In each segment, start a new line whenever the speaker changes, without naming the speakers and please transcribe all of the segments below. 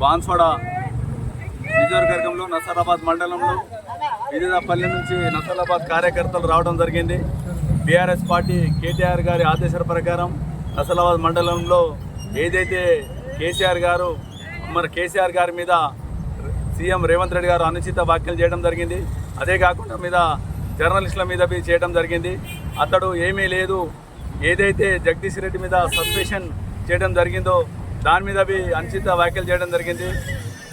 బాన్స్వాడ నియోజకవర్గంలో నసరాబాద్ మండలంలో విజయపల్లి నుంచి నసరాబాద్ కార్యకర్తలు రావడం జరిగింది. బీఆర్ఎస్ పార్టీ కేటీఆర్ గారి ఆదేశాల ప్రకారం నసరాబాద్ మండలంలో ఏదైతే కేసీఆర్ గారు మన కేసీఆర్ గారి మీద సీఎం రేవంత్ రెడ్డి గారు అనుచిత వ్యాఖ్యలు చేయడం జరిగింది. అదే కాకుండా మీద జర్నలిస్టుల మీద చేయడం జరిగింది. అతడు ఏమీ లేదు. ఏదైతే జగదీష్ రెడ్డి మీద సస్పెషన్ చేయడం జరిగిందో దాని మీద బి అనుచిత వ్యాఖ్యలు చేయడం జరిగింది.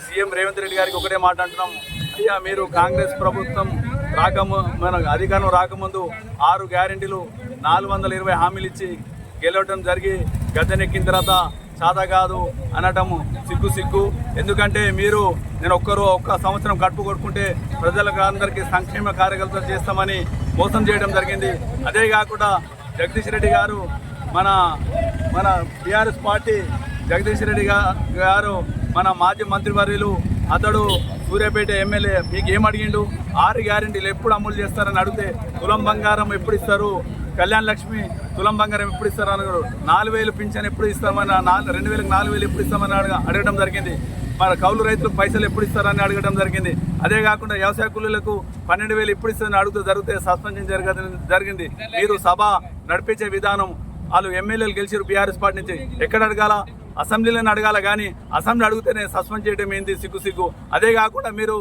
సీఎం రేవంత్ రెడ్డి గారికి ఒకటే మాట అంటున్నాం. అయ్యా మీరు కాంగ్రెస్ ప్రభుత్వం రాకము మన అధికారం రాకముందు ఆరు గ్యారెంటీలు నాలుగు వందల ఇరవై హామీలు ఇచ్చి గెలవడం జరిగి గద్దెనెక్కిన తర్వాత సాదా కాదు అనటము సిగ్గు సిగ్గు. ఎందుకంటే మీరు నేను ఒక్కరు ఒక్క సంవత్సరం గడుపు కొట్టుకుంటే ప్రజలకు అందరికీ సంక్షేమ కార్యకర్తలు చేస్తామని మోసం చేయడం జరిగింది. అదే కాకుండా జగదీష్ రెడ్డి గారు మన మన బీఆర్ఎస్ పార్టీ జగదీష్ రెడ్డి గారు మన మాజీ మంత్రివర్యులు అతడు సూర్యాపేట ఎమ్మెల్యే మీకు ఏం అడిగిండు? ఆరు గ్యారెంటీలు ఎప్పుడు అమలు చేస్తారని అడిగితే తులం బంగారం ఎప్పుడు ఇస్తారు? కళ్యాణ్ లక్ష్మి తులం బంగారం ఎప్పుడు ఇస్తారు అన్నాడు. నాలుగు వేలు పింఛన్ ఎప్పుడు ఇస్తామని నాలుగు రెండు వేలకు నాలుగు వేలు ఎప్పుడు ఇస్తామని అడగ అడగడం జరిగింది. మన కౌలు రైతులకు పైసలు ఎప్పుడు ఇస్తారని అడగడం జరిగింది. అదే కాకుండా వ్యవసాయ కూలీలకు పన్నెండు వేలు ఎప్పుడు ఇస్తారని అడుగుతూ జరిగితే సస్పెన్షన్ జరగ జరిగింది. మీరు సభ నడిపించే విధానం వాళ్ళు ఎమ్మెల్యేలు గెలిచారు బీఆర్ఎస్ పార్టీ నుంచి. ఎక్కడ అడగాల? అసెంబ్లీలోనే అడగాల కానీ అసెంబ్లీ అడిగితేనే సస్పెండ్ చేయడం ఏంది సిగ్గు సిగ్గు. అదే కాకుండా మీరు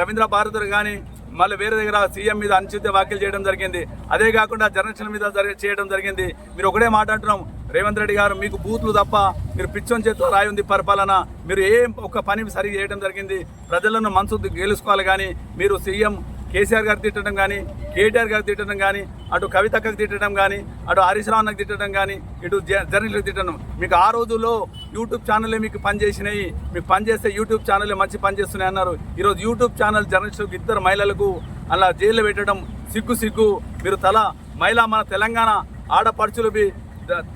రవీంద్ర భారతర్ కానీ మళ్ళీ వేరే దగ్గర సీఎం మీద అనుచిత వ్యాఖ్యలు చేయడం జరిగింది. అదే కాకుండా జర్నలిస్టుల మీద చేయడం జరిగింది. మీరు ఒకటే మాట అంటున్నాం. రేవంత్ రెడ్డి గారు మీకు బూతులు తప్ప మీరు పిచ్చోని చేతితో రాయి ఉంది పరిపాలన. మీరు ఏం ఒక పని సరిగా చేయడం జరిగింది. ప్రజలను మనసు గెలుచుకోవాలి కానీ మీరు సీఎం కేసీఆర్ గారు తిట్టడం కానీ కేటీఆర్ గారు తిట్టడం కానీ అటు కవితక్కకు తిట్టడం కానీ అటు హరీష్ రావునకు తిట్టడం కానీ ఇటు జ- జర్నలిస్టులకు తిట్టడం. మీకు ఆ రోజుల్లో యూట్యూబ్ ఛానల్లే మీకు పనిచేసినాయి. మీకు పనిచేస్తే యూట్యూబ్ ఛానల్లే మంచి పనిచేస్తున్నాయి అన్నారు. ఈరోజు యూట్యూబ్ ఛానల్ జర్నలిస్టులకు ఇద్దరు మహిళలకు అలా జైల్లో పెట్టడం సిగ్గు సిగ్గు. మీరు తల మహిళ మన తెలంగాణ ఆడపడుచులు బి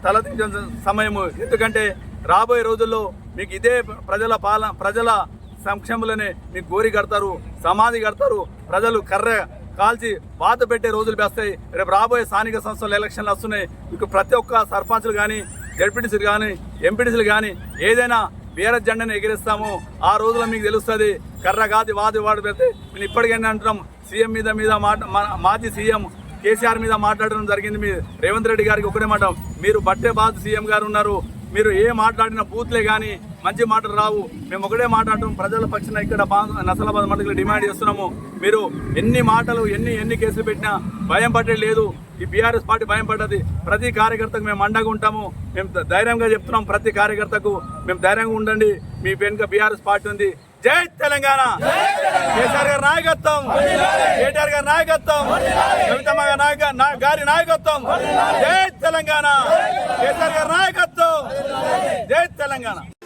తలదించిన సమయము. ఎందుకంటే రాబోయే రోజుల్లో మీకు ఇదే ప్రజల పాలన ప్రజల సంక్షేమంలోనే మీకు గోరి కడతారు సమాధి కడతారు ప్రజలు కర్ర కాల్చి బాధ పెట్టే రోజులు వేస్తాయి రేపు రాబోయే స్థానిక సంస్థల ఎలక్షన్లు వస్తున్నాయి. మీకు ప్రతి ఒక్క సర్పంచ్లు కానీ జడ్పీటీసీలు కానీ ఎంపీటీసీలు కానీ ఏదైనా వీర జెండాను ఎగిరిస్తాము. ఆ రోజులో మీకు తెలుస్తుంది కర్ర కాది వాది వాడు పెడితే నేను ఇప్పటికైనా అంటున్నాం. సీఎం మీద మీద మాట మా- మాజీ సీఎం కేసీఆర్ మీద మాట్లాడడం జరిగింది మీ రేవంత్ రెడ్డి గారికి ఒకటే మాట. మీరు బట్టే బాధ సీఎం గారు ఉన్నారు. మీరు ఏ మాట్లాడిన బూత్లే కానీ మంచి మాటలు రావు. మేము ఒకటే మాట్లాడటం ప్రజల పక్షాన ఇక్కడ నసలాబాద్ మండలికి డిమాండ్ చేస్తున్నాము. మీరు ఎన్ని మాటలు ఎన్ని ఎన్ని కేసులు పెట్టినా భయం పట్టేది లేదు. ఈ బీఆర్ఎస్ పార్టీ భయం పడ్డది. ప్రతి కార్యకర్తకు మేము అండగా ఉంటాము. మేము ధైర్యంగా చెప్తున్నాం ప్రతి కార్యకర్తకు. మేము ధైర్యంగా ఉండండి. మీ వెనుక బీఆర్ఎస్ పార్టీ ఉంది. జై తెలంగాణ! కేసీఆర్ గారి నాయకత్వం! కేటీఆర్ గారి నాయకత్వం! కవితమ్మ గారి నాయక గారి నాయకత్వం! జై తెలంగాణ! కేసీఆర్ గారి నాయకత్వం! తెలంగాణ